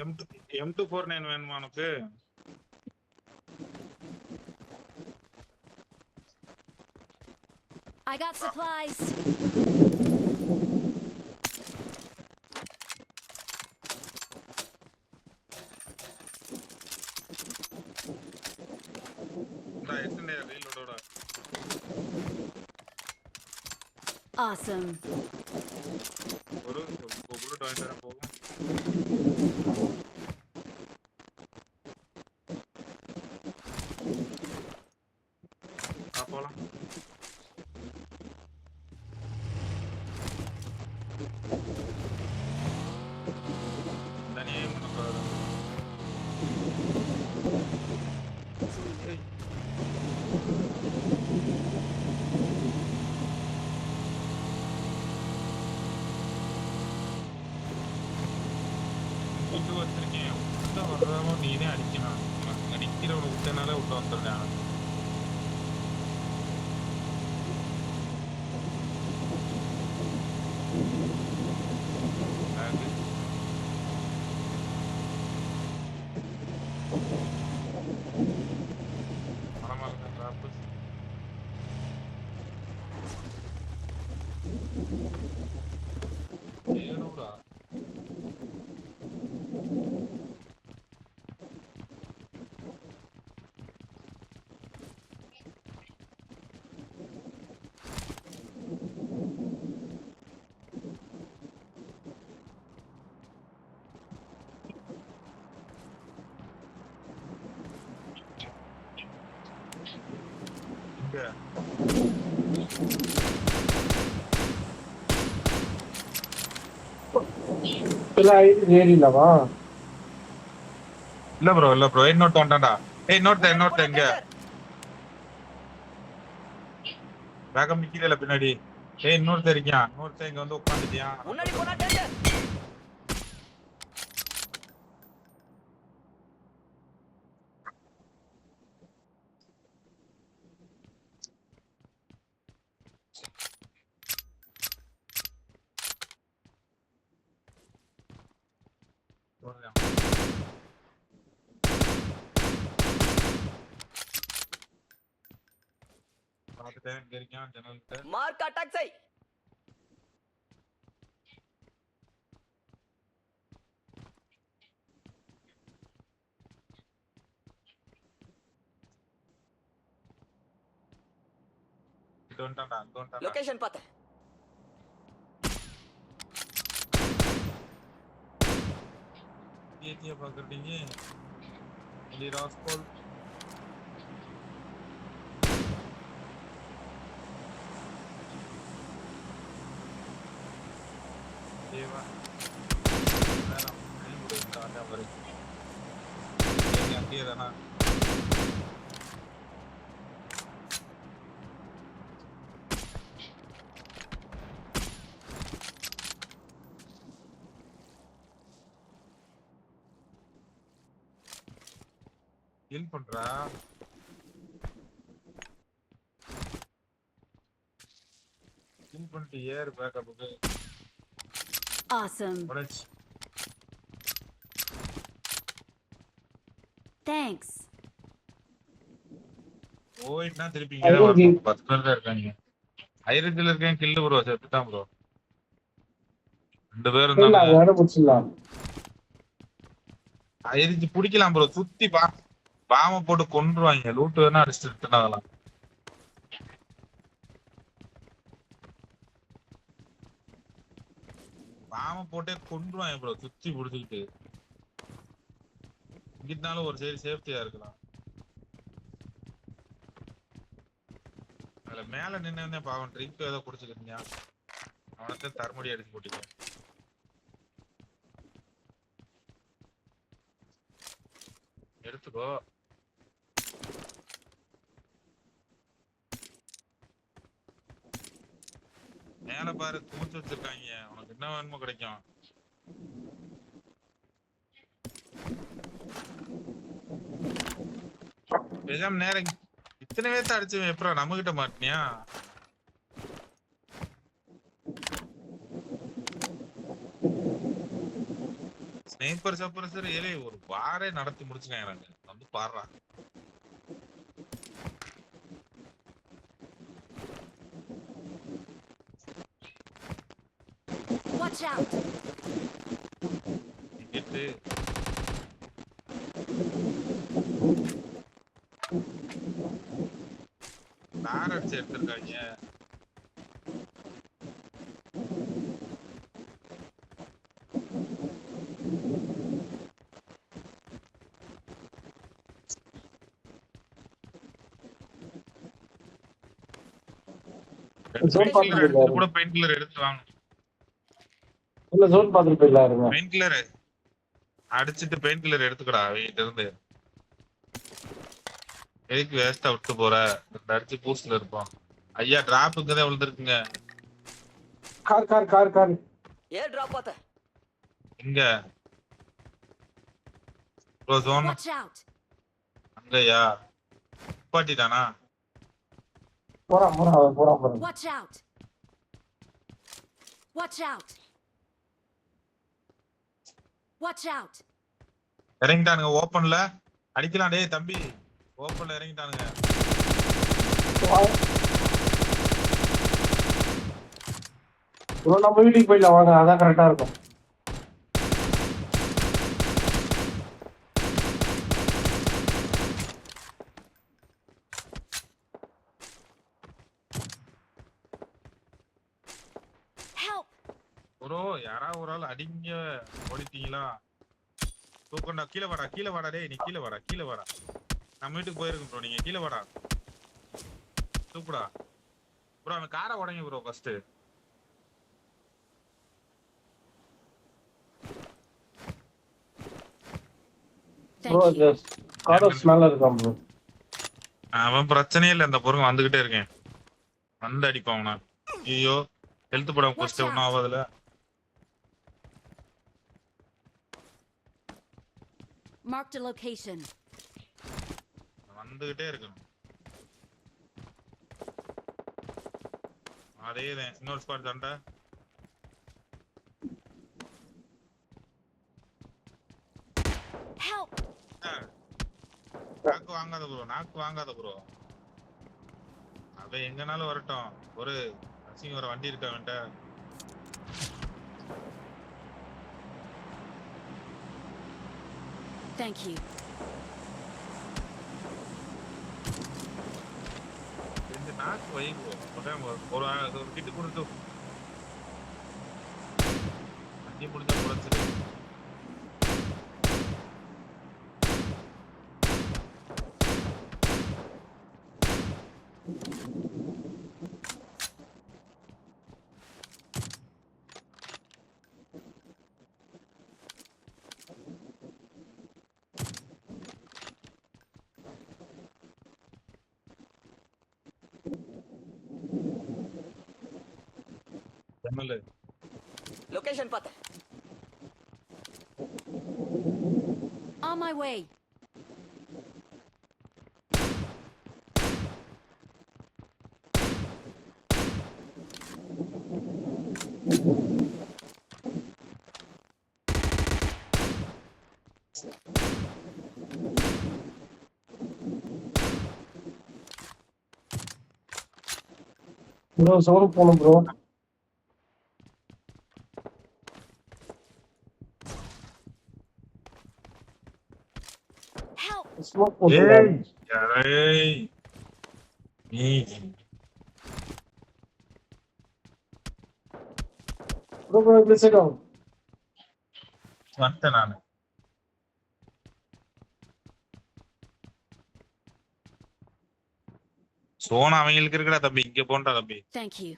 M two M two four nine வேணுமா உனக்கு I got supplies. இந்த எத்தனை ரீலோடோட Awesome. ஒரு புல்லட் ഇങ്ങനെ അടിക്കണം അടിക്കില്ല ഊത്തനാലെ ഉള്ളു അത്രയാണ് இல்ல ப்ரோ இல்ல ப்ரோ இன்னொருத்த வந்துட்டான்டா ஏய் இன்னொருத்த இன்னொருத்த எங்க வேகம் நிக்கல பின்னாடி. ஏய் இன்னொருத்த இருக்கியான் இன்னொருத்த இங்க வந்து உட்காந்துட்டியா பார்த்துட்டேன் இங்க இருக்கான் ஜன்னல் கிட்ட மார்க் அட்டாக் செய் இங்க வந்துட்டான்டா அங்க வந்துட்டான்டா லொகேஷன் பார்த்தேன் ஏத்தியா பாக்குறீங்க இலி ராஸ்கோல் அப்படியே தானா ஹெல்ப் பண்றா? ஹெல்ப் பண்ணிட்டு ஏறு பேக்கப்புக்கு Awesome. உடச்சு Thanks. போயிட்டுனா திருப்பி இங்க தான் வரணும். பத்து பேர் தான் இருக்காங்க. ஐரத்தில் இருக்கேன் கில்லு ப்ரோ செத்துட்டான் ப்ரோ ரெண்டு பேர் இல்ல இருந்தாங்க வேற முடிச்சிடலாம் ஐரிச்சு பிடிக்கலாம் ப்ரோ சுத்தி பா பாம போட்டு கொன்றுவாங்க. லூட்டு வேணா அடிச்சுட்டு எடுத்துனாங்களாம் பாம போட்டே கொன்றுவாங்க ப்ரோ சுத்தி புடிச்சுக்கிட்டு. இங்கிட்டாலும் ஒரு சைடு சேஃப்டியா இருக்கலாம். அதுல மேல நின்னு பாவம் ட்ரிங்க் ஏதோ குடிச்சுக்கிட்டீங்க அவனத்தை தர்மடி அடிச்சு போட்டீங்க எடுத்துக்கோ. மேல பாரு தூத்து வச்சிருக்காங்க. உனக்கு என்ன வேணுமோ கிடைக்கும். பேசாம நேரம் இத்தனை பேர்த்த அடிச்சுவேன் எப்பரா நம்ம கிட்ட மாட்டினியா? ஸ்னைப்பர் சப்பரசர் ஏழை ஒரு வாரே நடத்தி முடிச்சுக்காங்க வந்து பாடுறாங்க. Watch out! இங்கிட்டு கார் அடிச்சு எடுத்திருக்காங்க. கூட பெயின் கில்லர் எடுத்து வாங்க இல்ல ஜோன் பார்த்துட்டு போயிடலாருங்க பெயின் கில்லர் அடிச்சிட்டு பெயின் கில்லர் எடுத்துக்கடா வீட்டுல இருந்து. எதுக்கு வேஸ்டா விட்டு போற? இந்த அடிச்சு பூஸ்ட்ல இருப்போம். ஐயா டிராப்புக்கு தான் விழுந்திருக்குங்க. Car car car car. Air drop பார்த்த? இங்க. Bro zone! அங்கயா? பாட்டிட்டானா போறான் போறான் போறான் போறான் Watch out! Watch out! Watch out! இறங்கிட்டானுங்க ஓப்பன்ல அடிக்கலாம் டேய் தம்பி. ஓப்பன்ல இறங்கிட்டானுங்க. ப்ரோ நம்ம வீட்டுக்கு போயிடலாம் வாங்க. அதான் கரெக்டா இருக்கும். ப்ரோ யாராவது ஒரு ஆள் அடிங்க. ஓடிட்டீங்களா? தூக்கண்டா கீழே வாடா கீழே வாடா டேய் நீ கீழே வாடா கீழே வாடா. நம்ம வீட்டுக்கு போயிருக்கோம் ப்ரோ நீங்க கீழே வாடா. தூக்குடா. ப்ரோ அவன் காரை உடங்க ப்ரோ ஃபர்ஸ்ட் அவன் பிரச்சனையே இல்லை இந்த பொருங்க வந்துகிட்டே இருக்கேன். வந்து அடிப்பான் ஐயோ ஹெல்த் படம் ஃபர்ஸ்ட் ஒன்றும் ஆகாதுல. Marked a location. வந்துகிட்டே இருக்கணும். அதேதான் இன்னொரு ஸ்பாட் தாண்டா! நாக்கு வாங்காத ப்ரோ நாக்கு வாங்காத ப்ரோ அவன் எங்கனாலும் வரட்டும். ஒரு அசிங்க வர வண்டி இருக்கா அவன்கிட்ட Thank you. ரெண்டு நாக்கு வை ப்ரோ ஒரு ஒரு ஆ- ஒரு கிட்டு கொடுத்து வண்டி முடிஞ்சா குறைச்சிடு ஜன்னலு லொகேஷன் பார்த்த On my way. ப்ரோ சோறு போகணும் ப்ரோ போட்டு ஏய் நீ ப்ரோ ப்ரோ இப்படி சைடு வந்துட்டேன் நானு சோனா அவங்களுக்கு இருக்குடா தம்பி இங்க போன்றா தம்பி Thank you.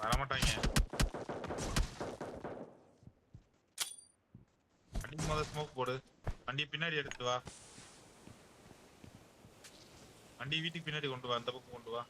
வரமாட்டாங்க வண்டி முத ஸ்மோக் போடு வண்டி பின்னாடி எடுத்து வா। வண்டி வீட்டுக்கு பின்னாடி கொண்டு வா அந்த பக்கம் கொண்டு வா.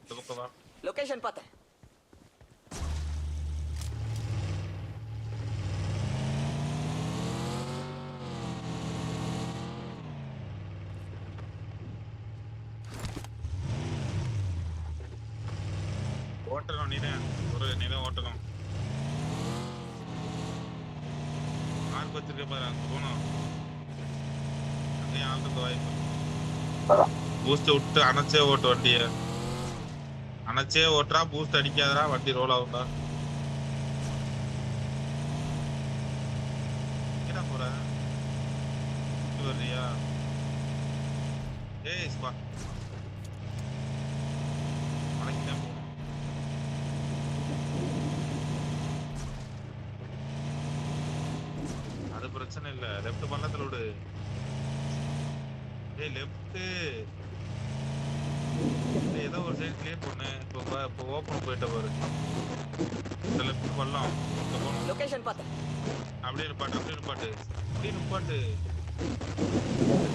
இந்த பக்கம் வா. லொகேஷன் பார்த்த பூஸ்ட் விட்டு அணைச்சே ஓட்டு வண்டிய. அணைச்சே ஓட்டுறா பூஸ்ட் அடிக்காதடா வண்டி ரோல் ஆகும்டா. எங்கடா போற? வர்றியா? ஏய் ஸ்பா. அது பிரச்சனை இல்ல. லெஃப்ட் பள்ளத்துல விடு. ஏய் லெஃப்ட்டு ஏதோ ஒரு சைடு கிளியர் பண்ணு. இப்போ இப்போ ஓப்பன் போயிட்ட பாரு. லெஃப்ட் போகணும் லொகேஷன் பார்த்தேன் அப்படியே நிப்பாட்டு அப்படியே நிப்பாட்டு. அப்படியே நிப்பாட்டு.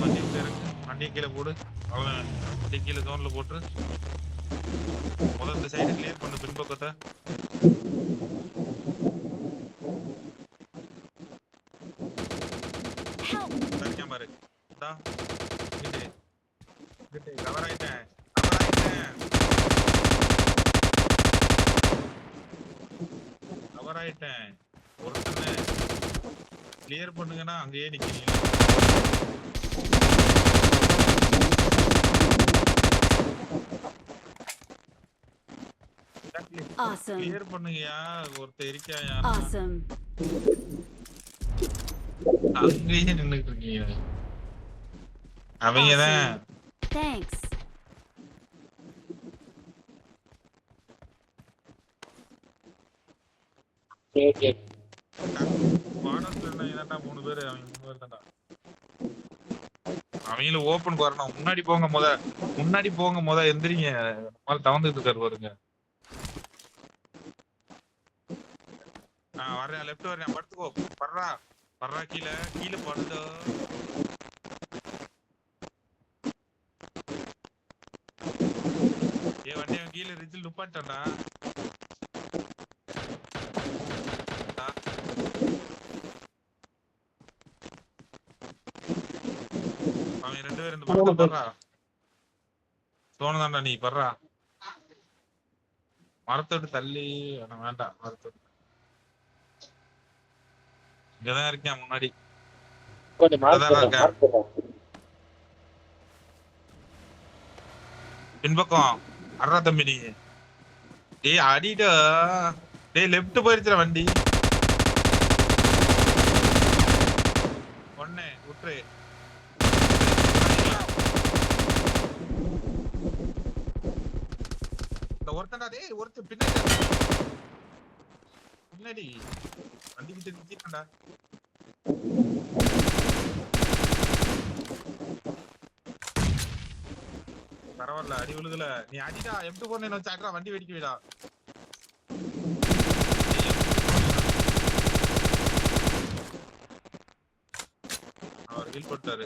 வண்டி விட்டு இறங்கு. வண்டியை கீழே போடு. அவன் வண்டி கீழே ஜோன்ல போட்டு முதல்ல இந்த சைடு கிளியர் பண்ணு பின்பக்கத்தை! சரிக்காம பாரு கவர் ஆயிட்டேன் கவர் ஆயிட்டேன். ஒருத்தனை கிளியர் பண்ணுங்கன்னா அங்கேயே நிக்கிறீங்க. கிளியர் பண்ணுங்கயா ஒருத்தர் இருக்காயா. அங்கேயே நின்னுட்டு இருக்கீங்க. அவங்க தான் Thanks. சரி சரி வானத்துல என்ன என்னடா மூணு பேரு? அவங்க மூணு பேர் அவங்களும் ஓப்பன் வரணும். முன்னாடி போங்க முத. முன்னாடி போங்க முத. எந்திரிங்க. மாதிரி தவந்துட்டு இருக்காரு பாருங்க. நான் வர்றேன். லெஃப்ட் வர்றேன். படுத்துக்கோ. பர்றா. பர்றா கீழே. கீழே படுத்தோ. ஏ வண்டி அவன் கீழே ரிஜில் நுப்பாட்டான்டா இந்த படத்தை படுறா. சோனதாண்டா நீ படுறா. மரத்தை விட்டு தள்ளி வேண்டாம் மரத்தை விட்டு. இங்கதான் இருக்கேன் முன்னாடி. பின்பக்கம். அட்ரா தம்பி நீ. டேய் அடிடா. டேய் லெஃப்ட் போயிருச்சுடா வண்டி ஒண்ணு விட்டுரு இந்த ஒருத்தன்டா டேய் ஒருத்தன் பின்னாடி வண்டி. கிட்ட நிக்கிட்டான்டா பரவாயில்ல அடி விழுதுல நீ அடிடா எப்படி போன வச்சு அட்ரா வண்டி வெடிக்க விடா. அவர் ஹீல் போட்டாரு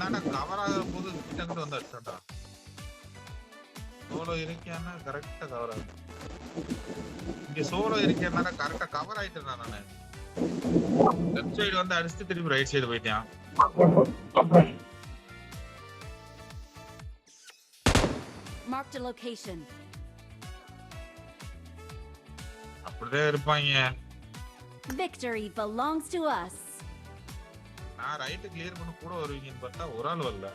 தாண்டா கவர் ஆகிற போது? கிட்ட கிட்ட வந்து அடிச்சான்டா சோலோ இருக்கியான்னா கரெக்டா கவர் ஆகும் இங்க சோலோ இருக்கியானா கரெக்டா கவர் ஆயிட்டேன் நானு. லெஃப்ட் சைடு வந்து அடிச்சுட்டு திருப்பி ரைட் சைடு போயிட்டான். Marked a location. இருப்பாங்க. Victory belongs to us. நான் ரைட்டு கிளியர் பண்ண கூட வருவீங்கன்னு பார்த்தா ஒரு ஆள் வரல.